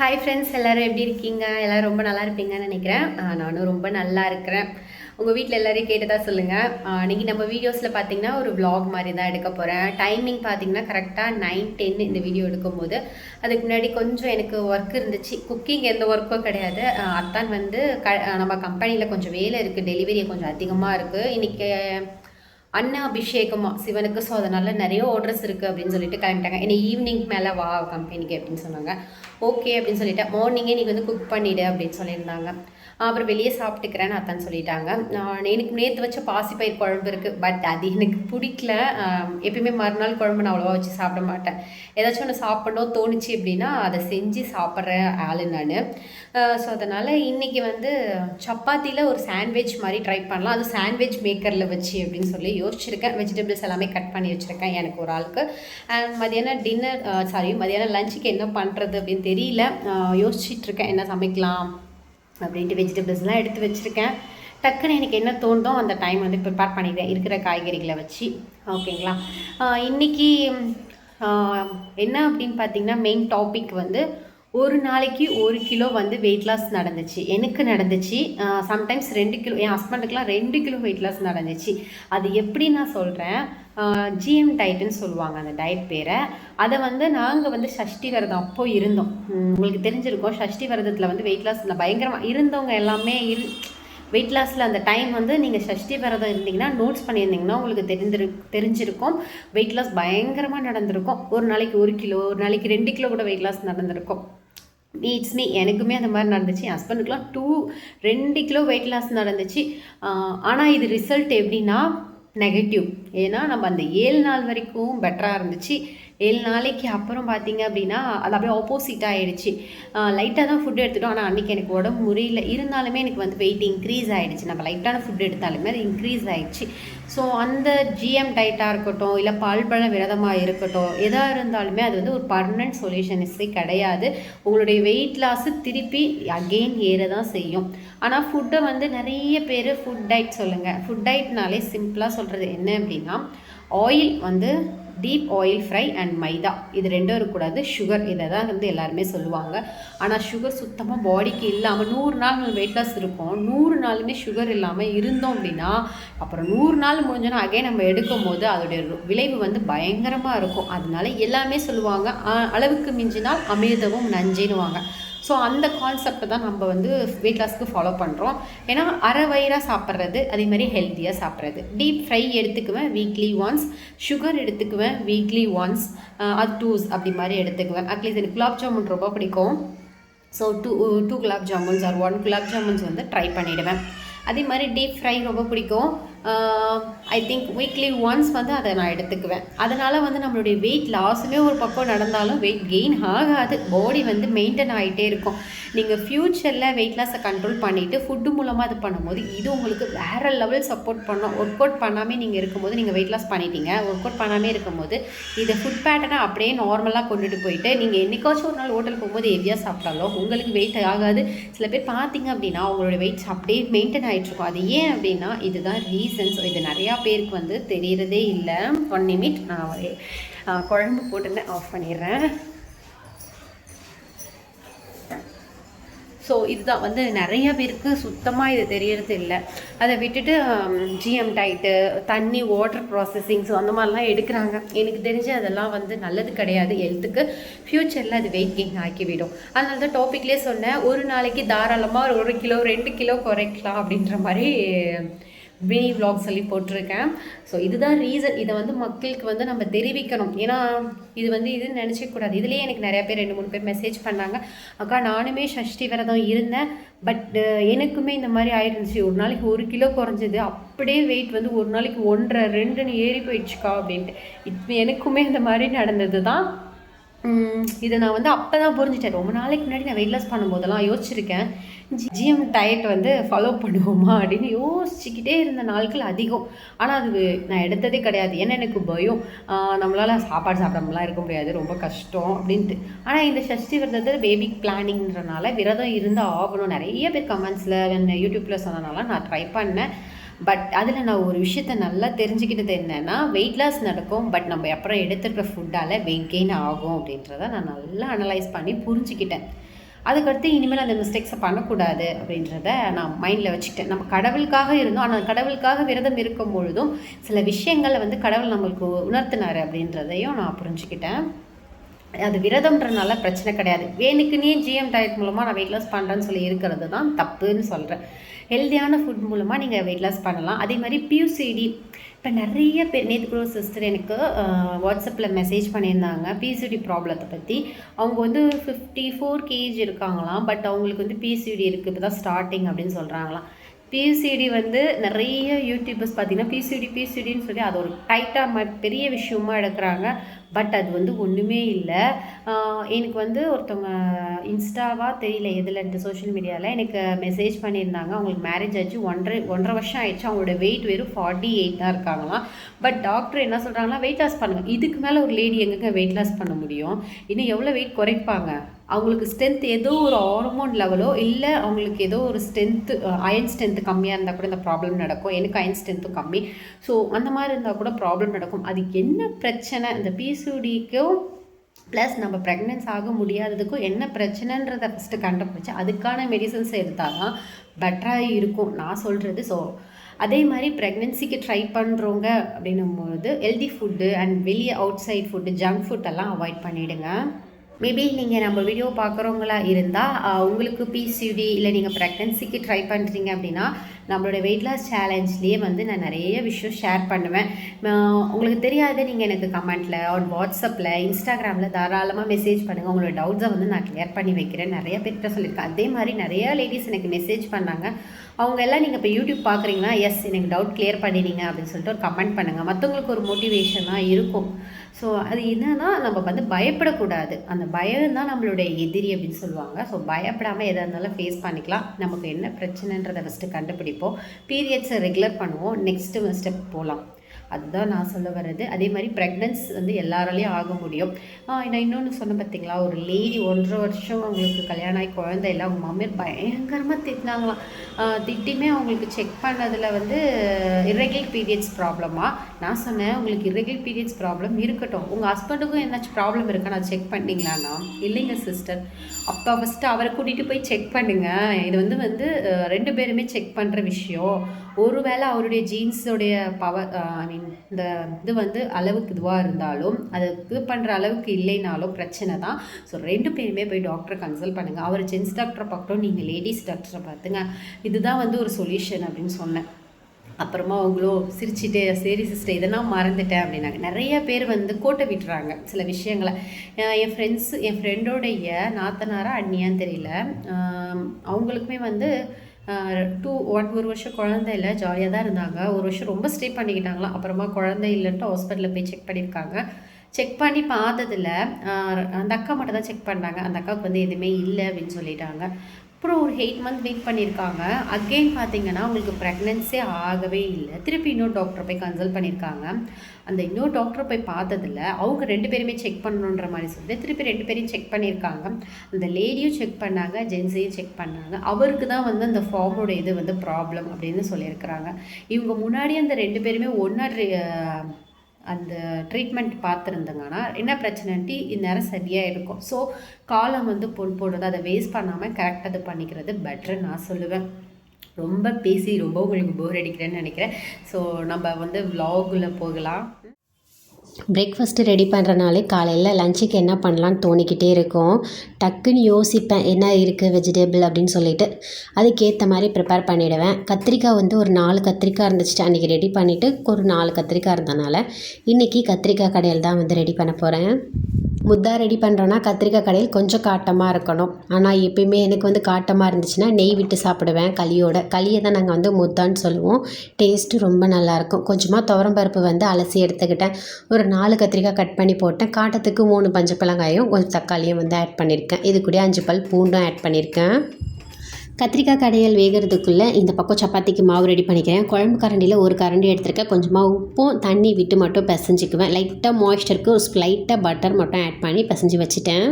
Hi friends எல்லோரும் எப்படி இருக்கீங்க? எல்லோரும் ரொம்ப நல்லா இருப்பீங்கன்னு நினைக்கிறேன். நானும் ரொம்ப நல்லா இருக்கிறேன். உங்கள் வீட்டில் எல்லோரும் கேட்டதாக சொல்லுங்கள் இன்றைக்கி நம்ம வீடியோஸில் பார்த்தீங்கன்னா ஒரு ப்ளாக் மாதிரி தான் எடுக்க போகிறேன் டைமிங் பார்த்தீங்கன்னா கரெக்டாக நைன் டென் இந்த வீடியோ எடுக்கும்போது. அதுக்கு முன்னாடி கொஞ்சம் எனக்கு ஒர்க் இருந்துச்சு. குக்கிங் எந்த ஒர்க்கும் கிடையாது. அத்தான் வந்து க நம்ம கம்பெனியில் கொஞ்சம் வேலை இருக்குது டெலிவரி கொஞ்சம் அதிகமாக இருக்குது இன்றைக்கி அன்ன அபிஷேகமா? சிவனுக்கு ஸோ அதனால் நிறைய ஆர்டர்ஸ் இருக்குது அப்படின்னு சொல்லிட்டு கிளம்பிட்டாங்க. என்னை ஈவினிங் மேலே வா கம்பெனிக்கு அப்படின்னு சொன்னாங்க. ஓகே அப்படின்னு சொல்லிட்டேன். மார்னிங்கே நீங்கள் வந்து குக் பண்ணிவிடு அப்படின்னு சொல்லியிருந்தாங்க. அப்புறம் வெளியே சாப்பிட்டுக்கிறேன்னு அத்தான் சொல்லிட்டாங்க. நான் எனக்கு நேற்று வச்ச பாசிப்பயிர் குழம்பு இருக்குது பட் அது எனக்கு பிடிக்கல. எப்பயுமே மறுநாள் குழம்பு நான் அவ்வளோவா வச்சு சாப்பிட மாட்டேன். ஏதாச்சும் ஒன்று சாப்பிடணும் தோணுச்சு அப்படின்னா அதை செஞ்சு சாப்பிட்ற ஆள் நான். ஸோ அதனால் இன்றைக்கி வந்து சப்பாத்தியில் ஒரு சாண்ட்விச் மாதிரி ட்ரை பண்ணலாம். அது சாண்ட்விச் மேக்கரில் வச்சு அப்படின்னு சொல்லி யோசிச்சிருக்கேன். வெஜிடபிள்ஸ் எல்லாமே கட் பண்ணி வச்சுருக்கேன் எனக்கு ஒரு ஆளுக்கு. அண்ட் மதியானம் டின்னர் சாரி மதியானம் லஞ்சுக்கு என்ன பண்ணுறது அப்படின்னு தெரியல. யோசிச்சுட்ருக்கேன் என்ன சமைக்கலாம்? அப்படின்ட்டு வெஜிடபிள்ஸ்லாம் எடுத்து வச்சுருக்கேன். டக்குன்னு எனக்கு என்ன தோணுதோ அந்த டைம் வந்து ப்ரிப்பேர் பண்ணிடுவேன் இருக்கிற காய்கறிகளை வச்சு. ஓகேங்களா இன்றைக்கி இன்னைக்கு என்ன அப்படின்னு பார்த்தீங்கன்னா மெயின் டாபிக் வந்து ஒரு நாளைக்கு ஒரு கிலோ வந்து வெயிட் லாஸ் நடந்துச்சு. எனக்கு நடந்துச்சு. சம்டைம்ஸ் ரெண்டு கிலோ என் ஹஸ்பண்டுக்குலாம் ரெண்டு கிலோ வெயிட் லாஸ் நடந்துச்சு. அது எப்படி நான் சொல்கிறேன் ஜிஎம் டயட்டுன்னு சொல்லுவாங்க அந்த டயட் பேரை. அதை வந்து நாங்கள் வந்து சஷ்டி விரதம் அப்போ இருந்தோம். உங்களுக்கு தெரிஞ்சிருக்கோம் சஷ்டி விரதத்தில் வந்து வெயிட் லாஸ் பயங்கரமாக இருந்தவங்க எல்லாமே இரு வெயிட் லாஸில் அந்த டைம் வந்து நீங்கள் சஷ்டி விரதம் இருந்தீங்கன்னா நோட்ஸ் பண்ணியிருந்தீங்கன்னா உங்களுக்கு தெரிஞ்சிரு தெரிஞ்சிருக்கும். வெயிட் லாஸ் பயங்கரமாக நடந்திருக்கும். ஒரு நாளைக்கு ஒரு கிலோ ஒரு நாளைக்கு ரெண்டு கிலோ கூட வெயிட் லாஸ் நடந்திருக்கும். இட்ஸ் மீ எனக்குமே அந்த மாதிரி நடந்துச்சு. என் ஹஸ்பண்டுக்குலாம் டூ ரெண்டு கிலோ வெயிட் லாஸ் நடந்துச்சு. ஆனால் இது ரிசல்ட் எப்படின்னா நெகட்டிவ் ஏன்னா நம்ம அந்த ஏழு நாள் வரைக்கும் பெட்டராக இருந்துச்சு. ஏழு நாளைக்கு அப்புறம் பார்த்தீங்க அப்படின்னா அது அப்படியே ஆப்போசிட் ஆகிடுச்சு லைட்டாக தான் ஃபுட் எடுத்துட்டோம். ஆனால் அன்றைக்கி எனக்கு உடம்பு முடியல இருந்தாலுமே எனக்கு வந்து வெயிட் இன்க்ரீஸ் ஆகிடுச்சு நம்ம லைட்டான ஃபுட் எடுத்தாலுமே அது இன்க்ரீஸ் ஆகிடுச்சு ஸோ அந்த ஜிஎம் டயட்டாக இருக்கட்டும் இல்லை பால்பழ விரதமாக இருக்கட்டும் எதாக இருந்தாலுமே அது வந்து ஒரு பர்மனன்ட் சொல்யூஷன்ஸே கிடையாது. உங்களுடைய வெயிட் லாஸு திருப்பி அகெயின் ஏற தான் செய்யும் ஆனால் ஃபுட்டை வந்து நிறைய பேர் ஃபுட் டயட் சொல்லுங்கள் ஃபுட் டயட்னாலே சிம்பிளாக சொல்கிறது என்ன அப்படின்னா ஆயில் வந்து deep oil fry and maida இது ரெண்டும் இருக்கக்கூடாது. சுகர் இதை தான் வந்து எல்லாருமே சொல்லுவாங்க. ஆனால் சுகர் சுத்தமாக பாடிக்கு இல்லாமல் நூறு நாள் நம்ம வெயிட் லாஸ் இருக்கும். நூறு நாளுமே சுகர் இல்லாமல் இருந்தோம் அப்படின்னா அப்புறம் நூறு நாள் முடிஞ்சோன்னா அகைன் நம்ம எடுக்கும் போது அதோடைய விளைவு வந்து பயங்கரமாக இருக்கும். அதனால எல்லாமே சொல்லுவாங்க. அளவுக்கு மிஞ்சினால் அமிர்தமும் நஞ்சினுவாங்க ஸோ அந்த கான்செப்டை தான் நம்ம வந்து வெயிட் லாஸ்க்கு ஃபாலோ பண்ணுறோம் ஏன்னா அரை வயிறாக சாப்பிட்றது அதே மாதிரி ஹெல்த்தியாக சாப்பிட்றது. டீப் ஃப்ரை எடுத்துக்குவேன் வீக்லி ஒன்ஸ் சுகர் எடுத்துக்குவேன் வீக்லி ஒன்ஸ் அது டூஸ் அப்படி மாதிரி எடுத்துக்குவேன். அட்லீஸ்ட் எனக்கு குலாப் ஜாமுன் ரொம்ப பிடிக்கும். So two two gulab jamuns or one gulab jamuns வந்து ட்ரை பண்ணிவிடுவேன் அதே மாதிரி டீப் ஃப்ரை ரொம்ப பிடிக்கும். ஐ திங்க் வீக்லி ஒன்ஸ் வந்து அதை நான் எடுத்துக்குவேன். அதனால் வந்து நம்மளுடைய வெயிட் லாஸுமே ஒரு பக்கம் நடந்தாலும் வெயிட் கெயின் ஆகாது. பாடி வந்து மெயின்டைன் ஆகிட்டே இருக்கும். நீங்கள் ஃப்யூச்சரில் வெயிட் லாஸை கண்ட்ரோல் பண்ணிவிட்டு ஃபுட்டு மூலமாக இது பண்ணும்போது இது உங்களுக்கு வேறு லெவல் சப்போர்ட் பண்ணும். ஒர்க் அவுட் பண்ணாமல் நீங்கள் இருக்கும்போது நீங்கள் வெயிட் லாஸ் பண்ணிட்டீங்க. ஒர்க் அவுட் பண்ணாமே இருக்கும்போது இதை ஃபுட் பேட்டர்னை அப்படியே நார்மலாக கொண்டுட்டு போயிட்டு நீங்கள் என்றைக்காச்சும் ஒரு நாள் ஹோட்டல் போகும்போது ஹெவியாக சாப்பிட்டாலும் உங்களுக்கு வெயிட் ஆகாது. சில பேர் பார்த்தீங்க அப்படின்னா அவங்களோட வெயிட்ஸ் அப்படியே மெயின்டைன் ஆகிட்டுருக்கும் அது ஏன் அப்படின்னா இதுதான் ரீசன்ஸ் இது நிறையா பேருக்கு வந்து தெரியறதே இல்லை. ஒன் நிமிட் நான் ஒரு, குழம்பு போட்டுன்னு ஆஃப் பண்ணிடுறேன். ஸோ இதுதான் வந்து நிறைய பேருக்கு சுத்தமாக இது தெரியறது இல்லை. அதை விட்டுட்டு ஜிஎம் டைட்டு தண்ணி வாட்டர் ப்ராசஸிங் ஸோ அந்த மாதிரிலாம் எடுக்கிறாங்க. எனக்கு தெரிஞ்சு அதெல்லாம் வந்து நல்லது கிடையாது. ஹெல்த்துக்கு ஃப்யூச்சரில் அது வெயிட் கெயின் ஆக்கிவிடும். அதனால தான் டாப்பிக்லேயே சொன்னேன் ஒரு நாளைக்கு தாராளமாக ஒரு ஒரு கிலோ ரெண்டு கிலோ குறைக்கலாம் அப்படின்ற மாதிரி மினி vlog சொல்லி போட்டிருக்கேன். ஸோ இதுதான் ரீசன் இதை வந்து மக்களுக்கு வந்து நம்ம தெரிவிக்கணும். ஏன்னா இது வந்து இது நினச்சிக்கூடாது இதுலேயே எனக்கு நிறையா பேர் ரெண்டு மூணு பேர் மெசேஜ் பண்ணாங்க. அக்கா நானுமே சஷ்டி விரதம் இருந்தேன். பட் எனக்குமே இந்த மாதிரி ஆயிருந்துச்சு ஒரு நாளைக்கு ஒரு கிலோ குறைஞ்சது. அப்படியே வெயிட் வந்து ஒரு நாளைக்கு ஒன்றரை ரெண்டுன்னு ஏறி போயிடுச்சுக்கா அப்படின்ட்டு. இப்போ எனக்குமே இந்த மாதிரி நடந்தது தான் இதை நான் வந்து அப்போ தான் புரிஞ்சுட்டேன். ரொம்ப நாளைக்கு முன்னாடி நான் வெயிட் லாஸ் பண்ணும்போதெல்லாம் யோசிச்சிருக்கேன். ஜிஎம் டயட் வந்து ஃபாலோ பண்ணுவோமா அப்படின்னு யோசிச்சுக்கிட்டே இருந்த நாட்கள் அதிகம். ஆனால் அது நான் எடுத்ததே கிடையாது. ஏன்னா எனக்கு பயம். நம்மளால் சாப்பாடு சாப்பிடாமலாம் இருக்க முடியாது. ரொம்ப கஷ்டம் அப்படின்ட்டு. ஆனால் இந்த சஷ்டி விரதத்தில் பேபி பிளானிங்கிறனால விரதம் இருந்தால் ஆகணும். நிறைய பேர் கமெண்ட்ஸில் யூடியூப்பில் சொன்னனால நான் ட்ரை பண்ணேன். பட் அதில் நான் ஒரு விஷயத்த நல்லா தெரிஞ்சுக்கிட்டது என்னென்னா வெயிட் லாஸ் நடக்கும் பட் நம்ம அப்புறம் எடுத்துருக்க ஃபுட்டால் வெயிட் கெயின் ஆகும் அப்படின்றத நான் நல்லா அனலைஸ் பண்ணி புரிஞ்சுக்கிட்டேன். அதுக்கடுத்து இனிமேல் அந்த மிஸ்டேக்ஸை பண்ணக்கூடாது அப்படின்றத நான் மைண்டில் வச்சுக்கிட்டேன். நம்ம கடவுளுக்காக இருந்தோம் ஆனால் கடவுளுக்காக விரதம் இருக்கும் பொழுதும் சில விஷயங்களை வந்து கடவுள் நம்மளுக்கு உணர்த்தினார் அப்படின்றதையும் நான் புரிஞ்சுக்கிட்டேன். அது விரதம்ன்றனால பிரச்சனை கிடையாது. வேணுக்குன்னே ஜிஎம் டயட் மூலமாக நான் வெயிட் லாஸ் பண்ணுறேன்னு சொல்லி இருக்கிறது தான் தப்புன்னு சொல்கிறேன் ஹெல்த்தியான ஃபுட் மூலமாக நீங்கள் வெயிட் லாஸ் பண்ணலாம். அதே மாதிரி பியூசிடி இப்போ நிறைய பேர் நேற்று கூட சிஸ்டர் எனக்கு வாட்ஸ்அப்பில் மெசேஜ் பண்ணியிருந்தாங்க. பிசிடி ப்ராப்ளத்தை பற்றி அவங்க வந்து ஃபிஃப்டி ஃபோர் கேஜி இருக்காங்களாம் பட் அவங்களுக்கு வந்து பிசிடி இருக்குது இப்போ தான் ஸ்டார்டிங் அப்படின்னு சொல்கிறாங்களாம் பிசிடி வந்து நிறைய யூடியூபர்ஸ் பார்த்தீங்கன்னா பிசிடி பிசிடின்னு சொல்லி அது ஒரு டைட்டாக பெரிய விஷயமா எடுக்கிறாங்க. பட் அது வந்து ஒன்றுமே இல்லை. எனக்கு வந்து ஒருத்தவங்க இன்ஸ்டாவாக தெரியல எதில் சோஷியல் மீடியாவில் எனக்கு மெசேஜ் பண்ணியிருந்தாங்க. அவங்களுக்கு மேரேஜ் ஆச்சு. ஒன்றரை ஒன்றரை வருஷம் ஆயிடுச்சு. அவங்களோட வெயிட் வெறும் ஃபார்ட்டி எயிட் தான் இருக்காங்களாம். பட் டாக்டர் என்ன சொல்கிறாங்கன்னா வெயிட் லாஸ் பண்ணுங்கள் இதுக்கு மேலே ஒரு லேடி எங்கெங்க வெயிட் லாஸ் பண்ண முடியும்? இன்னும் எவ்வளோ வெயிட் குறைப்பாங்க? அவங்களுக்கு ஸ்ட்ரென்த் ஏதோ ஒரு ஹார்மோன் லெவலோ இல்லை அவங்களுக்கு ஏதோ ஒரு ஸ்ட்ரென்த்து அயன் ஸ்ட்ரென்த்து கம்மியாக இருந்தால் கூட இந்த ப்ராப்ளம் நடக்கும். எனக்கு அயன் ஸ்ட்ரென்த்தும் கம்மி. ஸோ அந்த மாதிரி இருந்தால் கூட ப்ராப்ளம் நடக்கும். அது என்ன பிரச்சனை? இந்த பிசிடிக்கும் ப்ளஸ் நம்ம ப்ரெக்னென்ஸ் ஆக முடியாததுக்கும் என்ன பிரச்சனைன்றதை ஃபஸ்ட்டு கண்டுபிடிச்சி அதுக்கான மெடிசன்ஸ் எடுத்தால் தான் பெட்டராக இருக்கும். நான் சொல்கிறது ஸோ அதே மாதிரி ப்ரெக்னென்சிக்கு ட்ரை பண்ணுறவங்க அப்படின்னும் பொழுது ஹெல்தி ஃபுட்டு அண்ட் வெளியே அவுட் சைட் ஃபுட்டு ஜங்க் ஃபுட்டெல்லாம் அவாய்ட் பண்ணிவிடுங்க மேபி நீங்கள் நம்ம வீடியோ பார்க்குறவங்களா இருந்தால் உங்களுக்கு பிசிடி இல்லை நீங்கள் ப்ரெக்னன்சிக்கு ட்ரை பண்ணுறீங்க அப்படின்னா நம்மளோட வெயிட் லாஸ் சேலஞ்ச்லேயே வந்து நான் நிறைய விஷயம் ஷேர் பண்ணுவேன். உங்களுக்கு தெரியாத நீங்கள் எனக்கு கமெண்ட்டில் ஆன் வாட்ஸ்அப்பில் இன்ஸ்டாகிராமில் தாராளமாக மெசேஜ் பண்ணுங்கள் உங்களோட டவுட்ஸை வந்து நான் கிளியர் பண்ணி வைக்கிறேன். நிறைய பேர்கிட்ட சொல்லியிருக்கேன். அதே மாதிரி நிறையா லேடிஸ் எனக்கு மெசேஜ் பண்ணாங்க. அவங்க எல்லாம் நீங்கள் இப்போ யூடியூப் பார்க்குறீங்கன்னா எஸ் எனக்கு டவுட் கிளியர் பண்ணிடுங்க அப்படின்னு சொல்லிட்டு ஒரு கமெண்ட் பண்ணுங்கள் மற்றவங்களுக்கு ஒரு மோட்டிவேஷனாக இருக்கும். ஸோ அது என்னன்னா நம்ம வந்து பயப்படக்கூடாது. அந்த பயம் தான் நம்மளுடைய எதிரி அப்படின்னு சொல்லுவாங்க. ஸோ பயப்படாமல் எதாக இருந்தாலும் ஃபேஸ் பண்ணிக்கலாம். நமக்கு என்ன பிரச்சனைன்றதை ஃபஸ்ட்டு கண்டுபிடிப்போம். பீரியட்ஸை ரெகுலர் பண்ணுவோம். நெக்ஸ்ட்டு ஸ்டெப் போகலாம் அதுதான் நான் சொல்ல வர்றது. அதே மாதிரி ப்ரெக்னன்ஸ் வந்து எல்லாராலையும் ஆக முடியும். நான் இன்னொன்று சொன்ன பார்த்தீங்களா ஒரு லேடி ஒன்றரை வருஷம் அவங்களுக்கு கல்யாணம் ஆகி குழந்தை இல்லை. அவங்க மாமியார் பயங்கரமாக திட்டினாங்களாம். திட்டியுமே அவங்களுக்கு செக் பண்ணதில் வந்து இரெகுலர் பீரியட்ஸ் ப்ராப்ளமாக நான் சொன்னேன் உங்களுக்கு இரெகுலர் பீரியட்ஸ் ப்ராப்ளம் இருக்கட்டும். உங்கள் ஹஸ்பண்டுக்கும் என்னாச்சும் ப்ராப்ளம் இருக்கா? நான் செக் பண்ணிங்களாண்ணா? இல்லைங்க சிஸ்டர் அப்போ ஃபஸ்ட்டு அவரை கூட்டிகிட்டு போய் செக் பண்ணுங்கள் இது வந்து வந்து ரெண்டு பேருமே செக் பண்ணுற விஷயம். ஒருவேளை அவருடைய ஜீன்ஸோடைய பவர் ஐ மீன் இந்த இது வந்து அளவுக்கு இதுவாக இருந்தாலும் அது இது பண்ணுற அளவுக்கு இல்லைனாலும் பிரச்சனை தான். ஸோ ரெண்டு பேருமே போய் டாக்டரை கன்சல்ட் பண்ணுங்கள் அவர் ஜென்ஸ் டாக்டரை பார்க்கட்டும் நீங்கள் லேடிஸ் டாக்டரை பார்த்துங்க. இதுதான் வந்து ஒரு சொல்யூஷன் அப்படின்னு சொன்னேன். அப்புறமா அவங்களோ சிரிச்சுட்டு சரி சிஸ்டர் இதெல்லாம் மறந்துட்டேன் அப்படின்னாங்க. நிறைய பேர் வந்து கோட்டை விட்டுறாங்க சில விஷயங்களை. என் ஃப்ரெண்ட்ஸ் என் ஃப்ரெண்டோடைய நாத்தனாரா அண்ணியான்னு தெரியல. அவங்களுக்குமே வந்து டூ ஒன் ஒரு வருஷம் குழந்தை இல்லை ஜாலியாக தான் இருந்தாங்க. ஒரு வருஷம் ரொம்ப ஸ்டே பண்ணிக்கிட்டாங்களாம். அப்புறமா குழந்தை இல்லைன்ட்டு ஹாஸ்பிட்டலில் போய் செக் பண்ணியிருக்காங்க. செக் பண்ணி பார்த்ததில் அந்த அக்கா மட்டும் தான் செக் பண்ணாங்க. அந்த அக்காவுக்கு வந்து எதுவுமே இல்லை அப்படின்னு சொல்லிட்டாங்க. அப்புறம் ஒரு எயிட் மந்த் வெயிட் பண்ணியிருக்காங்க அகெயின் பார்த்தீங்கன்னா உங்களுக்கு ப்ரெக்னென்ஸே ஆகவே இல்லை. திருப்பி இன்னொரு டாக்டரை போய் கன்சல்ட் பண்ணியிருக்காங்க அந்த இன்னொரு டாக்டரை போய் பார்த்ததில் அவங்க ரெண்டு பேருமே செக் பண்ணணுன்ற மாதிரி சொல்லி திருப்பி ரெண்டு பேரையும் செக் பண்ணியிருக்காங்க அந்த லேடியும் செக் பண்ணாங்க ஜென்ஸையும் செக் பண்ணாங்க. அவருக்கு தான் வந்து அந்த ஃபார்மோட இது வந்து ப்ராப்ளம் அப்படின்னு சொல்லியிருக்கிறாங்க. இவங்க முன்னாடி அந்த ரெண்டு பேருமே ஒன்றா அந்த ட்ரீட்மெண்ட் பார்த்துருந்தாங்கன்னா என்ன பிரச்சனைன்ட்டு இந்நேரம் சரியாக இருக்கும். ஸோ காலம் வந்து பொன் போடுறது அதை வேஸ்ட் பண்ணாமல் கரெக்டாக அது பண்ணிக்கிறது பெட்ரு நான் சொல்லுவேன். ரொம்ப பேசி ரொம்ப உங்களுக்கு போர் அடிக்கிறேன்னு நினைக்கிறேன். ஸோ நம்ம வந்து விலாகுல போகலாம். பிரேக்ஃபாஸ்ட்டு ரெடி பண்ணுறனாலே காலையில் லஞ்சுக்கு என்ன பண்ணலான்னு தோணிக்கிட்டே இருக்கும். டக்குன்னு யோசிப்பேன் என்ன இருக்குது வெஜிடபிள் அப்படின்னு சொல்லிட்டு. அதுக்கேற்ற மாதிரி ப்ரிப்பேர் பண்ணிவிடுவேன் கத்திரிக்காய் வந்து ஒரு நாலு கத்திரிக்காய் இருந்துச்சு அன்றைக்கி ரெடி பண்ணிவிட்டு ஒரு நாலு கத்திரிக்காய் இருந்தனால இன்றைக்கி கத்திரிக்காய் கடையில் தான் வந்து ரெடி பண்ண போகிறேன் முத்தா ரெடி பண்ணுறோன்னா கத்திரிக்காய் கடையில் கொஞ்சம் காட்டமாக இருக்கணும். ஆனால் எப்பயுமே எனக்கு வந்து காட்டமாக இருந்துச்சுன்னா நெய் விட்டு சாப்பிடுவேன் களியோட. களியை தான் நாங்கள் வந்து முத்தான்னு சொல்லுவோம். டேஸ்ட்டு ரொம்ப நல்லாயிருக்கும் கொஞ்சமாக துவரம்பருப்பு வந்து அலசி எடுத்துக்கிட்டேன். ஒரு நாலு கத்திரிக்காய் கட் பண்ணி போட்டேன். காட்டத்துக்கு மூணு பஞ்சு கொஞ்சம் தக்காளியும் வந்து ஆட் பண்ணியிருக்கேன் இது கூட அஞ்சு பல் பூண்டும் ஆட் பண்ணியிருக்கேன் கத்திரிக்காய் கடையல் வேகிறதுக்குள்ளே இந்த பக்கம் சப்பாத்திக்கு மாவு ரெடி பண்ணிக்கிறேன். குழம்பு கரண்டியில் ஒரு கரண்டி எடுத்துருக்கேன். கொஞ்சமாக உப்பும் தண்ணி விட்டு மட்டும் பிசைஞ்சிக்குவேன். லைட்டாக மாய்ஸ்டருக்கு ஒரு லைட்டாக பட்டர் மட்டும் ஆட் பண்ணி பிசைஞ்சு வச்சுட்டேன்.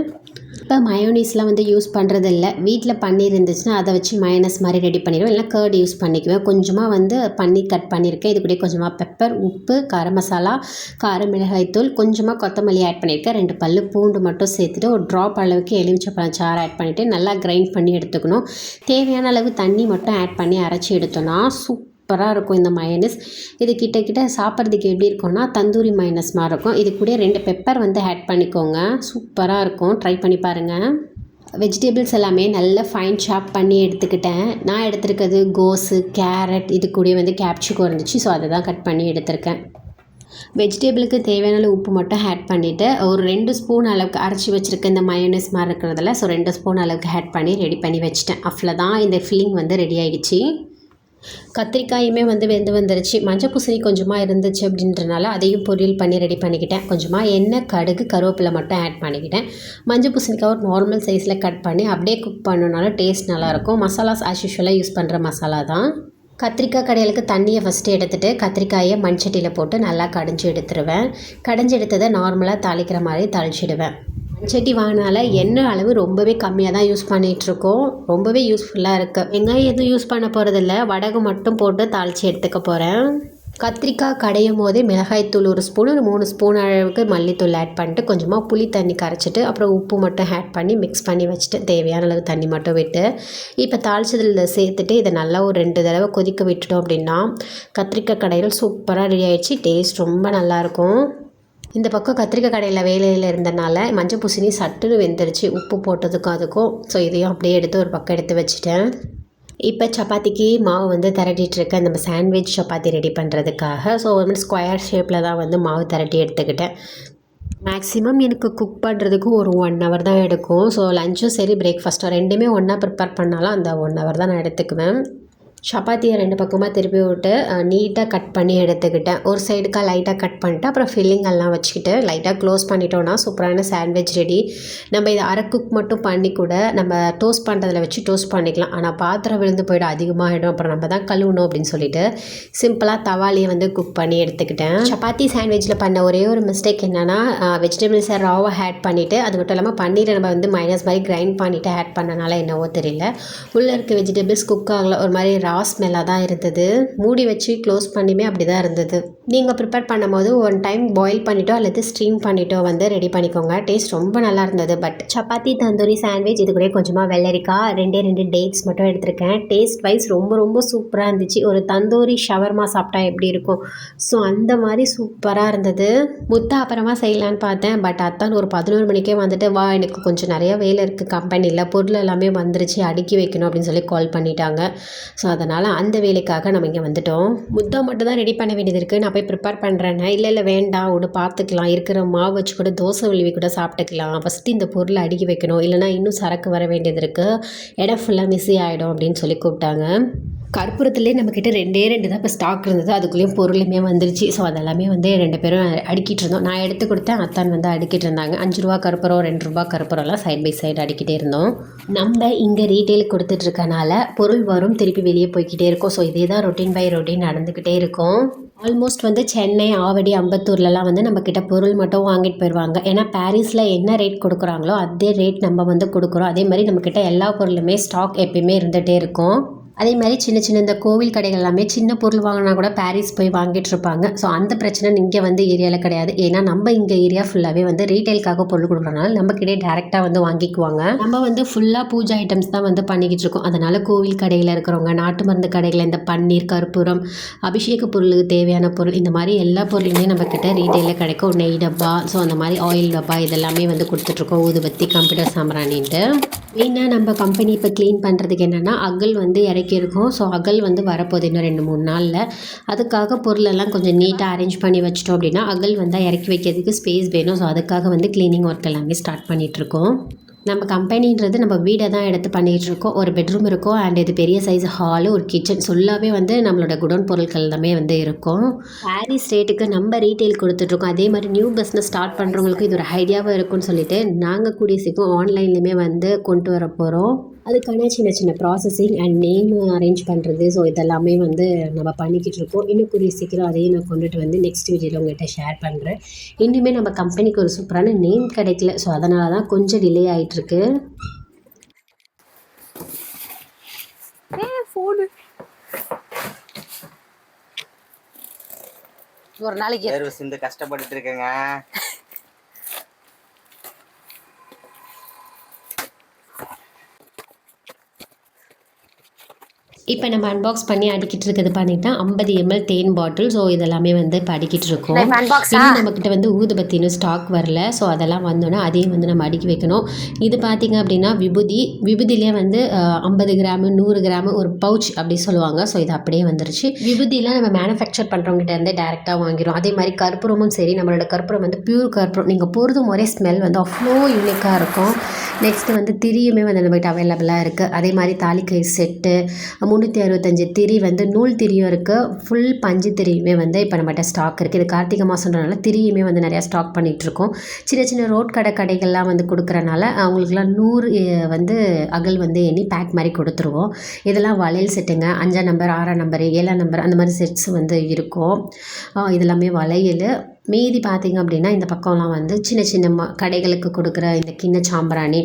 இப்போ மயோனீஸ்லாம் வந்து யூஸ் பண்ணுறது இல்லை வீட்டில் பன்னீர் இருந்துச்சுன்னா அதை வச்சு மயோனஸ் மாதிரி ரெடி பண்ணிடுவேன். இல்லை கேர்டு யூஸ் பண்ணிக்குவேன். கொஞ்சமாக வந்து பன்னீர் கட் பண்ணியிருக்கேன். இது கூட கொஞ்சமாக பெப்பர் உப்பு கரம் மசாலா கார மிளகாய்த்தூள் கொஞ்சமாக கொத்தமல்லி ஆட் பண்ணியிருக்கேன். ரெண்டு பல் பூண்டு மட்டும் சேர்த்துட்டு ஒரு ட்ராப் அளவுக்கு எலுமிச்சப்பழம் சாறு ஆட் பண்ணிவிட்டு நல்லா கிரைண்ட் பண்ணி எடுத்துக்கணும். தேவையான அளவு தண்ணி மட்டும் ஆட் பண்ணி அரைச்சி எடுத்தோன்னா சூப்பராக இருக்கும் இந்த மயனஸ் இது கிட்ட கிட்ட சாப்பிட்றதுக்கு எப்படி இருக்கும்னா தந்தூரி மயனஸ் மாதிரி இருக்கும். இது கூட ரெண்டு பெப்பர் வந்து ஆட் பண்ணிக்கோங்க. சூப்பராக இருக்கும். ட்ரை பண்ணி பாருங்கள் வெஜிடபிள்ஸ் எல்லாமே நல்லா ஃபைன் ஷாப் பண்ணி எடுத்துக்கிட்டேன். நான் எடுத்திருக்கிறது கோஸு கேரட் இது கூட வந்து கேப்சிகோ இருந்துச்சு. ஸோ அதை தான் கட் பண்ணி எடுத்திருக்கேன். வெஜிடபிளுக்கு தேவையான உப்பு மட்டும் ஆட் பண்ணிவிட்டு ஒரு ரெண்டு ஸ்பூன் அளவுக்கு அரைச்சி வச்சுருக்க இந்த மயோனஸ் மாதிரி இருக்கிறதுல ஸோ ரெண்டு ஸ்பூன் அளவுக்கு ஆட் பண்ணி ரெடி பண்ணி வச்சுட்டேன். வச்சிட்டேன் அவ்வளோதான் இந்த ஃபில்லிங் வந்து ரெடி ஆகிடுச்சு கத்திரிக்காயுமே வந்து வெந்து வந்துருச்சு. மஞ்சள் பூசணி கொஞ்சமாக இருந்துச்சு அப்படின்றனால அதையும் பொரியல் பண்ணி ரெடி பண்ணிக்கிட்டேன். கொஞ்சமாக எண்ணெய் கடுகு கருவேப்பிலை மட்டும் ஆட் பண்ணிக்கிட்டேன். மஞ்சள் பூசணிக்காய் ஒரு நார்மல் சைஸில் கட் பண்ணி அப்படியே குக் பண்ணனால டேஸ்ட் நல்லாயிருக்கும். மசாலாஸ் ஆஸ் யூஷுவலாக யூஸ் பண்ணுற மசாலா தான். கத்திரிக்காய் கடையிலுக்கு தண்ணியை ஃபஸ்ட்டு எடுத்துகிட்டு கத்திரிக்காயை மண்சட்டியில் போட்டு நல்லா கடைஞ்சி எடுத்துருவேன். கடைஞ்சி எடுத்ததை நார்மலாக தாளிக்கிற மாதிரி தாளிச்சிடுவேன். மண்சட்டி வாங்கினால எண்ணெய் அளவு ரொம்பவே கம்மியாக தான் யூஸ் பண்ணிகிட்ருக்கோம் ரொம்பவே யூஸ்ஃபுல்லாக இருக்குது வெங்காயம் எதுவும் யூஸ் பண்ண போகிறதில்ல வடகு மட்டும் போட்டு தாளித்து எடுத்துக்க போகிறேன் கத்திரிக்காய் கடையும் போதே மிளகாய்த்தூள் ஒரு ஸ்பூன் ஒரு மூணு ஸ்பூன் அளவுக்கு மல்லித்தூள் ஆட் பண்ணிட்டு கொஞ்சமாக புளி தண்ணி கரைச்சிட்டு அப்புறம் உப்பு மட்டும் ஆட் பண்ணி மிக்ஸ் பண்ணி வச்சுட்டு தேவையான அளவு தண்ணி மட்டும் விட்டு இப்போ தாளிச்சதில் சேர்த்துட்டு இதை நல்லா ஒரு ரெண்டு தடவை கொதிக்க விட்டுட்டோம் அப்படின்னா கத்திரிக்காய் கடையில் சூப்பராக ரெடி ஆகிடுச்சு டேஸ்ட் ரொம்ப நல்லாயிருக்கும் இந்த பக்கம் கத்திரிக்காய் கடையில் வேலையில் இருந்தனால மஞ்சள் பூசணி சட்டுன்னு வெந்துருச்சு. உப்பு போட்டதுக்கும் அதுக்கும். ஸோ இதையும் அப்படியே எடுத்து ஒரு பக்கம் எடுத்து வச்சுட்டேன். இப்போ சப்பாத்திக்கு மாவு வந்து திரட்டிகிட்ருக்கேன் நம்ம சாண்ட்விச் சப்பாத்தி ரெடி பண்ணுறதுக்காக ஸோ ஒரு மாதிரி ஸ்கொயர் ஷேப்பில் தான் வந்து மாவு திரட்டி எடுத்துக்கிட்டேன். மேக்ஸிமம் எனக்கு குக் பண்ணுறதுக்கு ஒரு ஒன் ஹவர் தான் எடுக்கும். ஸோ லஞ்சும் சரி பிரேக்ஃபாஸ்ட்டும் ரெண்டுமே ஒன்றா ப்ரிப்பேர் பண்ணாலும் அந்த ஒன் ஹவர் தான் நான் எடுத்துக்குவேன். சப்பாத்தியை ரெண்டு பக்கமாக திருப்பி விட்டு நீட்டாக கட் பண்ணி எடுத்துக்கிட்டேன். ஒரு சைடுக்காக லைட்டாக கட் பண்ணிட்டு அப்புறம் ஃபில்லிங் எல்லாம் வச்சுக்கிட்டு லைட்டாக க்ளோஸ் பண்ணிட்டோன்னா சூப்பரான சாண்ட்விச் ரெடி நம்ம இதை அரை குக் மட்டும் பண்ணி கூட நம்ம டோஸ்ட் பண்ணுறதுல வச்சு டோஸ்ட் பண்ணிக்கலாம். ஆனால் பாத்திரம் விழுந்து போயிடும் அதிகமாகிடும் அப்புறம் நம்ம தான் கழுவணும் அப்படின்னு சொல்லிட்டு சிம்பிளாக தவாலியை வந்து குக் பண்ணி எடுத்துக்கிட்டேன். சப்பாத்தி சாண்ட்விச்சில் பண்ண ஒரே ஒரு மிஸ்டேக் என்னென்னா வெஜிடபிள்ஸை ராவாக ஆட் பண்ணிவிட்டு அது மட்டும் இல்லாமல் பன்னீரை நம்ம வந்து மைனஸ் மாதிரி கிரைண்ட் பண்ணிவிட்டு ஆட் பண்ணனால என்னவோ தெரியல. உள்ளே இருக்க வெஜிடபிள்ஸ் குக் ஆகல ஒரு மாதிரி ரா ஸ்மெல்லாக தான் இருந்தது. மூடி வச்சு க்ளோஸ் பண்ணியுமே அப்படி தான் இருந்தது. நீங்கள் ப்ரிப்பேர் பண்ணும்போது ஒன் டைம் பாயில் பண்ணிட்டோ அல்லது ஸ்டீம் பண்ணிட்டோ வந்து ரெடி பண்ணிக்கோங்க. டேஸ்ட் ரொம்ப நல்லா இருந்தது. பட் சப்பாத்தி தந்தூரி சாண்ட்விச் இது கூட கொஞ்சமாக வெள்ளரிக்காய் ரெண்டே ரெண்டு டேட்ஸ் மட்டும் எடுத்திருக்கேன். டேஸ்ட் வைஸ் ரொம்ப ரொம்ப சூப்பராக இருந்துச்சு. ஒரு தந்தூரி ஷவர்மா சாப்பிட்டா எப்படி இருக்கும்? ஸோ அந்த மாதிரி சூப்பராக இருந்தது. முத்த அப்புறமா செய்யலான்னு பார்த்தேன். பட் அத்தான் ஒரு பதினோரு மணிக்கே வந்துட்டு வா எனக்கு கொஞ்சம் நிறைய வேலை இருக்குது கம்பெனியில் பொருள் எல்லாமே வந்துருச்சு. அடுக்கி வைக்கணும் அப்படின்னு சொல்லி கால் பண்ணிட்டாங்க. ஸோ அதனால் அந்த வேலைக்காக நம்ம இங்கே வந்துட்டோம். முத்தா மட்டும் தான் ரெடி பண்ண வேண்டியது இருக்குது நான் போய் ப்ரிப்பேர் பண்ணுறேன்னு இல்லை இல்லை வேண்டாம். விடு பார்த்துக்கலாம். இருக்கிற மாவு வச்சு கூட தோசை விழுவி கூட சாப்பிட்டுக்கலாம். ஃபஸ்ட்டு இந்த பொருளை அடுக்கி வைக்கணும். இல்லைனா இன்னும் சரக்கு வர வேண்டியது இருக்குது இடம் ஃபுல்லாக மிஸ்ஸி ஆகிடும் அப்படின்னு சொல்லி கூப்பிட்டாங்க. கற்பூரத்துலேயே நம்மக்கிட்ட ரெண்டே ரெண்டு தான் இப்போ ஸ்டாக் இருந்தது. அதுக்குள்ளேயும் பொருளுமே வந்துருச்சு. ஸோ அதெல்லாமே வந்து ரெண்டு பேரும் அடுக்கிட்டு இருந்தோம். நான் எடுத்து கொடுத்தேன். அத்தான் வந்து அடுக்கிட்டு இருந்தாங்க. அஞ்சு ரூபா கற்பூரம் ரெண்டு ரூபா கற்பூரம்லாம் சைட் பை சைடு அடிக்கிட்டே இருந்தோம். நம்ம இங்கே ரீட்டெயில் கொடுத்துட்ருக்கனால பொருள் வரும் திருப்பி வெளியே போய்கிட்டே இருக்கும். ஸோ இதே தான் ரொட்டீன் பை ரொட்டீன் நடந்துக்கிட்டே இருக்கும். ஆல்மோஸ்ட் வந்து சென்னை ஆவடி அம்பத்தூர்லலாம் வந்து நம்மக்கிட்ட பொருள் மட்டும் வாங்கிட்டு போயிடுவாங்க ஏன்னா பாரிஸில் என்ன ரேட் கொடுக்குறாங்களோ அதே ரேட் நம்ம வந்து கொடுக்குறோம். அதே மாதிரி நம்மக்கிட்ட எல்லா பொருளுமே ஸ்டாக் எப்பயுமே இருந்துகிட்டே இருக்கும். அதே மாதிரி சின்ன சின்ன இந்த கோவில் கடைகள் எல்லாமே சின்ன பொருள் வாங்கினா கூட பாரிஸ் போய் வாங்கிட்டு இருப்பாங்க. ஸோ அந்த பிரச்சனை இங்கே வந்து ஏரியாவில் கிடையாது. ஏன்னா நம்ம இங்கே ஏரியா ஃபுல்லாகவே வந்து ரீட்டைலுக்காக பொருள் கொடுக்குறனால நம்மக்கிட்டே டேரெக்டாக வந்து வாங்கிக்குவாங்க. நம்ம வந்து ஃபுல்லாக பூஜை ஐட்டம்ஸ் தான் வந்து பண்ணிக்கிட்டு இருக்கோம். அதனால் கோவில் கடையில் இருக்கிறவங்க நாட்டு மருந்து கடைகளில் இந்த பன்னீர் கற்பூரம் அபிஷேக பொருளுக்கு தேவையான பொருள் இந்த மாதிரி எல்லா பொருளுமே நம்மக்கிட்ட ரீட்டைலில் கிடைக்கும். நெய் டப்பா ஸோ அந்த மாதிரி ஆயில் டப்பா இதெல்லாமே வந்து கொடுத்துட்ருக்கோம் ஊதுபத்தி கம்ப்யூட்டர் சாம்பிராணின்ட்டு. மெயினாக நம்ம கம்பெனி இப்போ க்ளீன் பண்ணுறதுக்கு என்னென்னா அகல் வந்து இருக்கும் ஸோ அகல் வந்து வரப்போகுது இன்னும் ரெண்டு மூணு நாளில். அதுக்காக பொருளெல்லாம் கொஞ்சம் நீட்டாக அரேஞ்ச் பண்ணி வச்சிட்டோம் அப்படின்னா அகல் வந்தால் இறக்கி வைக்கிறதுக்கு ஸ்பேஸ் வேணும். ஸோ அதுக்காக வந்து க்ளீனிங் ஒர்க் எல்லாமே ஸ்டார்ட் பண்ணிகிட்ருக்கோம் நம்ம கம்பெனின்றது நம்ம வீடை தான் எடுத்து பண்ணிகிட்டு இருக்கோம் ஒரு பெட்ரூம் இருக்கும் அண்ட் இது பெரிய சைஸ் ஹாலு ஒரு கிச்சன் ஃபுல்லாகவே வந்து நம்மளோட குடோன் பொருட்கள் எல்லாமே வந்து இருக்கும். பாரிஸ் ரேட்டுக்கு நம்ம ரீட்டைல் கொடுத்துட்ருக்கோம் அதே மாதிரி நியூ பிஸ்னஸ் ஸ்டார்ட் பண்ணுறவங்களுக்கு இது ஒரு ஐடியாவாக இருக்கும்னு சொல்லிட்டு நாங்கள் கூடிய சீக்கிரம் ஆன்லைன்லேயுமே வந்து கொண்டு வர போகிறோம் அதுக்கான சின்ன சின்ன ப்ராசஸிங் அண்ட் நேம் அரேஞ்ச் பண்ணுறது ஸோ இதெல்லாமே வந்து நம்ம பண்ணிக்கிட்டு இருக்கோம். இன்னும் கூடிய சீக்கிரம் அதையும் நான் கொண்டுட்டு வந்து நெக்ஸ்ட் வீடியோவில் உங்கள்கிட்ட ஷேர் பண்ணுறேன் இன்னுமே நம்ம கம்பெனிக்கு ஒரு சூப்பரான நேம் கிடைக்கல. ஸோ அதனால தான் கொஞ்சம் டிலே ஆகிட்டுருக்கு ஒரு நாளைக்கு. கஷ்டப்பட்டுட்டு இருக்கேங்க. இப்போ நம்ம அன்பாக்ஸ் பண்ணி அடிக்கிட்டு இருக்கிறது பண்ணிட்டா ஐம்பது எம்எல் தேன் பாட்டில் ஸோ இதெல்லாமே வந்து இப்போ அடிக்கிட்டு இருக்கோம்? இன்னும் நம்மக்கிட்ட வந்து ஊதுபத்தி இன்னும் ஸ்டாக் வரல. ஸோ அதெல்லாம் வந்தோன்னா அதையும் வந்து நம்ம அடுக்கி வைக்கணும். இது பார்த்தீங்க அப்படின்னா விபூதி விபூதியிலே வந்து ஐம்பது கிராமு நூறு கிராமு ஒரு பவுச் அப்படி சொல்லுவாங்க. ஸோ இது அப்படியே வந்துருச்சு. விபூதிலாம் நம்ம மேனுஃபேக்சர் பண்ணுறவங்ககிட்ட இருந்தே டேரெக்டாக வாங்கிடும் அதே மாதிரி கற்பூரமும் சரி நம்மளோட கற்பூரம் வந்து பியூர் கற்பூரம் நீங்கள் போகிறதும் ஒரே ஸ்மெல் வந்து அவ்வளோ யூனிக்காக இருக்கும். நெக்ஸ்ட்டு வந்து திரியுமே வந்து நம்மகிட்ட அவைலபிளாக இருக்குது அதே மாதிரி தாலிக்கை செட்டு முந்நூற்றி அறுபத்தஞ்சு திரி வந்து நூல் திரியும் இருக்குது ஃபுல் பஞ்சு திரியுமே வந்து இப்போ நம்மகிட்ட ஸ்டாக் இருக்குது இது கார்த்திகை மாதன்றனால திரியுமே வந்து நிறையா ஸ்டாக் பண்ணிகிட்ருக்கோம் சின்ன சின்ன ரோட் கடை கடைகள்லாம் வந்து கொடுக்குறனால அவங்களுக்குலாம் நூறு வந்து அகல் வந்து எண்ணி பேக் மாதிரி கொடுத்துருவோம். இதெல்லாம் வளையல் செட்டுங்க அஞ்சாம் நம்பர் ஆறாம் நம்பர் ஏழாம் நம்பர் அந்த மாதிரி செட்ஸ் வந்து இருக்கும். இதெல்லாமே வளையல். மீதி பார்த்திங்க அப்படின்னா இந்த பக்கம்லாம் வந்து சின்ன சின்ன ம கடைகளுக்கு கொடுக்குற இந்த கிண்ண சாம்பிராணி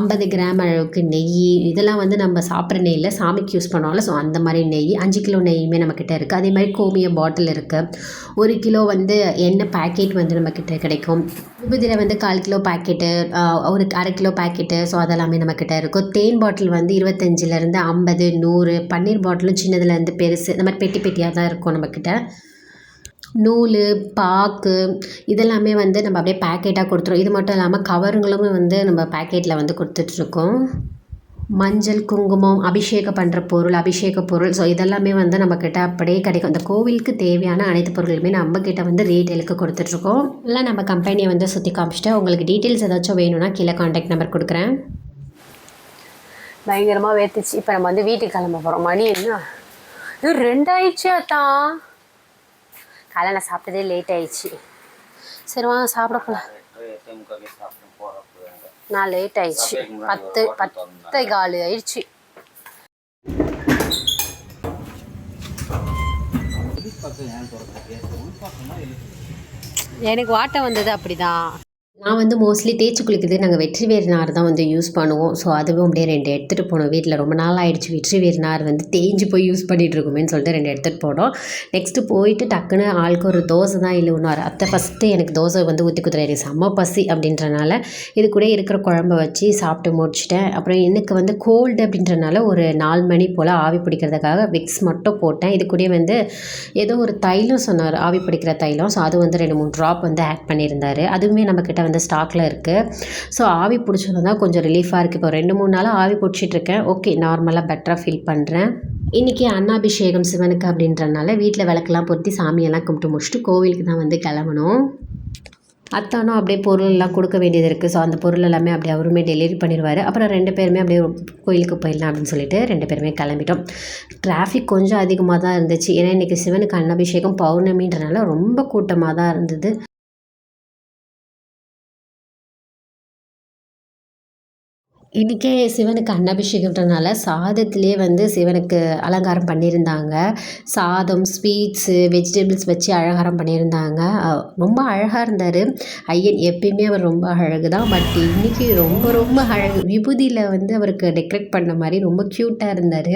ஐம்பது கிராம் அளவுக்கு நெய் இதெல்லாம் வந்து நம்ம சாப்பிட்ற நெய்யில் சாமிக்கு யூஸ் பண்ணுவோம்ல ஸோ அந்த மாதிரி நெய் அஞ்சு கிலோ நெய்யுமே நம்மக்கிட்ட இருக்குது அதே மாதிரி கோமிய பாட்டில் இருக்குது ஒரு கிலோ வந்து எண்ணெய் பேக்கெட் வந்து நம்மக்கிட்ட கிடைக்கும். விபூதியில் வந்து கால் கிலோ பேக்கெட்டு ஒரு அரை கிலோ பேக்கெட்டு ஸோ அதெல்லாமே நம்மக்கிட்ட இருக்கும். தேன் பாட்டில் வந்து இருபத்தஞ்சிலேருந்து ஐம்பது நூறு பன்னீர் பாட்டிலும் சின்னதுலேருந்து பெருசு இந்த மாதிரி பெட்டி பெட்டியாக தான் இருக்கும் நம்மக்கிட்ட நூல் பாக்கு இதெல்லாமே வந்து நம்ம அப்படியே பேக்கெட்டாக கொடுத்துரும். இது மட்டும் இல்லாமல் கவருங்களும் வந்து நம்ம பேக்கெட்டில் வந்து கொடுத்துட்ருக்கோம். மஞ்சள் குங்குமம் அபிஷேகம் பண்ணுற பொருள் அபிஷேக பொருள். ஸோ இதெல்லாமே வந்து நம்மக்கிட்ட அப்படியே கிடைக்கும். அந்த கோவிலுக்கு தேவையான அனைத்து பொருளுமே நம்மக்கிட்ட வந்து ரீட்டெயிலுக்கு கொடுத்துட்ருக்கோம். இல்லை நம்ம கம்பெனியை வந்து சுற்றி காமிச்சிட்டு உங்களுக்கு டீட்டெயில்ஸ் ஏதாச்சும் வேணும்னா கீழே காண்டாக்ட் நம்பர் கொடுக்குறேன். பயங்கரமாக வேர்த்துச்சு. இப்போ நம்ம வந்து வீட்டுக்கு கிளம்ப போகிறோம் மணி என்ன? இது ரெண்டாயிடுச்சு அத்தான் காலைல நான் சாப்பிட்டதே லேட் ஆயிடுச்சு. சரி வாங்க சாப்பிட போகலாம் நான் லேட் ஆயிடுச்சு. பத்து பத்தை காலு ஆயிடுச்சு. எனக்கு வாட்டம் வந்தது அப்படிதான். நான் வந்து மோஸ்ட்லி தேய்ச்சி குளிக்கிறது நாங்கள் வெற்றி வேறுநார் தான் வந்து யூஸ் பண்ணுவோம். ஸோ அதுவும் அப்படியே ரெண்டு எடுத்துகிட்டு போனோம். வீட்டில் ரொம்ப நாள் ஆகிடுச்சு வெற்றி வேறுநார் வந்து தேஞ்சு போய் யூஸ் பண்ணிகிட்டு சொல்லிட்டு ரெண்டு எடுத்துகிட்டு போனோம். நெக்ஸ்ட்டு போயிட்டு டக்குன்னு ஆளுக்கு ஒரு தோசை தான் இல்லை இல்லைன்னார் அத்தை ஃபஸ்ட்டு எனக்கு தோசை வந்து ஊற்றி குத்துறாரு எனக்கு செம்ம பசி அப்படின்றனால இது கூட இருக்கிற குழம்ப வச்சு சாப்பிட்டு முடிச்சிட்டேன். அப்புறம் எனக்கு வந்து கோல்டு அப்படின்றனால ஒரு நாலு மணி போல் ஆவி பிடிக்கிறதுக்காக விக்ஸ் மட்டும் போட்டேன். இது கூட வந்து ஏதோ ஒரு தைலம் சொன்னார். ஆவி பிடிக்கிற தைலம். ஸோ அது வந்து ரெண்டு மூணு ட்ராப் வந்து ஆட் பண்ணியிருந்தார். அதுவுமே நம்மக்கிட்ட வந்து ஸ்டாக்கில் இருக்குது ஸோ ஆவி பிடிச்சது தான் கொஞ்சம் ரிலீஃபாக இருக்குது இப்போ ரெண்டு மூணு நாளாக ஆவி பிடிச்சிட்ருக்கேன் ஓகே நார்மலாக பெட்டராக ஃபீல் பண்ணுறேன் இன்றைக்கி அன்னாபிஷேகம் சிவனுக்கு அப்படின்றனால வீட்டில் விளக்கெல்லாம் பொருத்தி சாமியெல்லாம் கும்பிட்டு முடிச்சுட்டு கோவிலுக்கு தான் வந்து கிளம்பணும். அத்தானும் அப்படியே பொருள் எல்லாம் கொடுக்க வேண்டியது இருக்குது ஸோ அந்த பொருள் எல்லாமே அப்படியே அவருமே டெலிவரி பண்ணிடுவார். அப்புறம் ரெண்டு பேருமே அப்படியே கோயிலுக்கு போயிடலாம் அப்படின்னு சொல்லிட்டு ரெண்டு பேருமே கிளம்பிட்டோம். டிராஃபிக் கொஞ்சம் அதிகமாக தான் இருந்துச்சு. ஏன்னா இன்றைக்கி சிவனுக்கு அன்னாபிஷேகம் பௌர்ணமின்றனால ரொம்ப கூட்டமாக தான் இருந்தது. இன்றைக்கே சிவனுக்கு அன்னபிஷேகம்ன்றனால சாதத்திலே வந்து சிவனுக்கு அலங்காரம் பண்ணியிருந்தாங்க. சாதம் ஸ்வீட்ஸு வெஜிடபிள்ஸ் வச்சு அலங்காரம் பண்ணியிருந்தாங்க. ரொம்ப அழகாக இருந்தார். ஐயன் எப்பயுமே அவர் ரொம்ப அழகு தான் பட் இன்றைக்கி ரொம்ப ரொம்ப அழகு. விபூதியில் வந்து அவருக்கு டெக்கரேட் பண்ண மாதிரி ரொம்ப க்யூட்டாக இருந்தார்.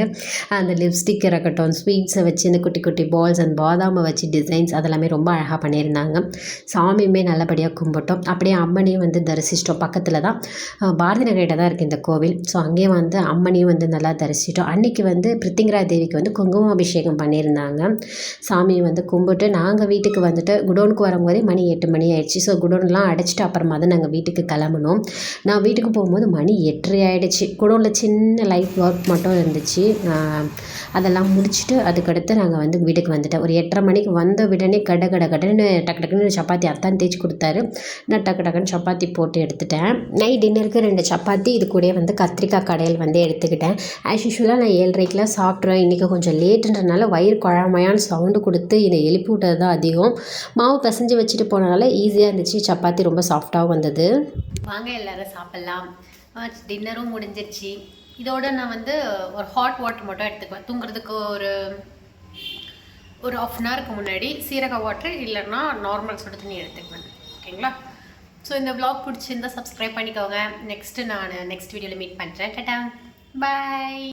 அந்த லிப்ஸ்டிக் இருக்கட்டும் ஸ்வீட்ஸை வச்சு இந்த குட்டி குட்டி பால்ஸ் அண்ட் பாதாமை வச்சு டிசைன்ஸ் அதெல்லாமே ரொம்ப அழகாக பண்ணியிருந்தாங்க. சாமியுமே நல்லபடியாக கும்பிட்டோம். அப்படியே அம்மனையும் வந்து தரிசிச்சிட்டோம். பக்கத்தில் தான் பாரதி நகர்கிட்ட தான் இருக்குது இந்த கோவில். ஸோ அங்கேயும் வந்து அம்மனையும் வந்து நல்லா தரிசிட்டோம் அன்றைக்கி வந்து பிருத்திங்கரா தேவிக்கு வந்து குங்குமம் அபிஷேகம் பண்ணியிருந்தாங்க. சாமியை வந்து கும்பிட்டு நாங்கள் வீட்டுக்கு வந்துட்டு குடோனுக்கு வரும்போதே மணி எட்டு மணி ஆயிடுச்சு. ஸோ குடோன்லாம் அடைச்சிட்டு அப்புறமா தான் நாங்கள் வீட்டுக்கு கிளம்பணும் நான் வீட்டுக்கு போகும்போது மணி எட்டரை ஆயிடுச்சு. குடோனில் சின்ன லைட் ஒர்க் மட்டும் இருந்துச்சு. அதெல்லாம் முடிச்சுட்டு அதுக்கடுத்து நாங்கள் வந்து வீட்டுக்கு வந்துட்டோம். ஒரு எட்டரை மணிக்கு வந்த உடனே கட கட கடன்னு டக்கு டக்குன்னு சப்பாத்தி அத்தான் தேய்ச்சி கொடுத்தாரு. நான் டக்கு டக்குன்னு சப்பாத்தி போட்டு எடுத்துட்டேன். நைட் டின்னருக்கு ரெண்டு சப்பாத்தி இது கூட வந்து கத்திரிக்காய் கடையில் வந்து எடுத்துக்கிட்டேன். ஆஸ் யூஷுவலாக நான் ஏழரைக்கெலாம் சாப்பிட்ருவேன் இன்றைக்கி கொஞ்சம் லேட்டுன்றனால வயிறு குழமையான சவுண்டு கொடுத்து என்னை எழுப்பி விட்டது தான் அதிகம். மாவு பிசைஞ்சு வச்சுட்டு போனதால ஈஸியாக இருந்துச்சு. சப்பாத்தி ரொம்ப சாஃப்டாகவும் வந்தது. வாங்க எல்லோரும் சாப்பிட்லாம். டின்னரும் முடிஞ்சிருச்சு. இதோட நான் வந்து ஒரு ஹாட் வாட்டர் மட்டும் எடுத்துக்குவேன். தூங்குறதுக்கு ஒரு ஒரு ஆஃப் அன் ஹவருக்கு முன்னாடி சீரக வாட்டர் இல்லைன்னா நார்மல் சுடு தண்ணி எடுத்துக்குவேன். ஓகேங்களா? ஸோ இந்த ப்ளாக் பிடிச்சிருந்தா சப்ஸ்கிரைப் பண்ணிக்கோங்க. நெக்ஸ்ட்டு நான் நெக்ஸ்ட் வீடியோவில் மீட் பண்ணுறேன் டட்டா பாய்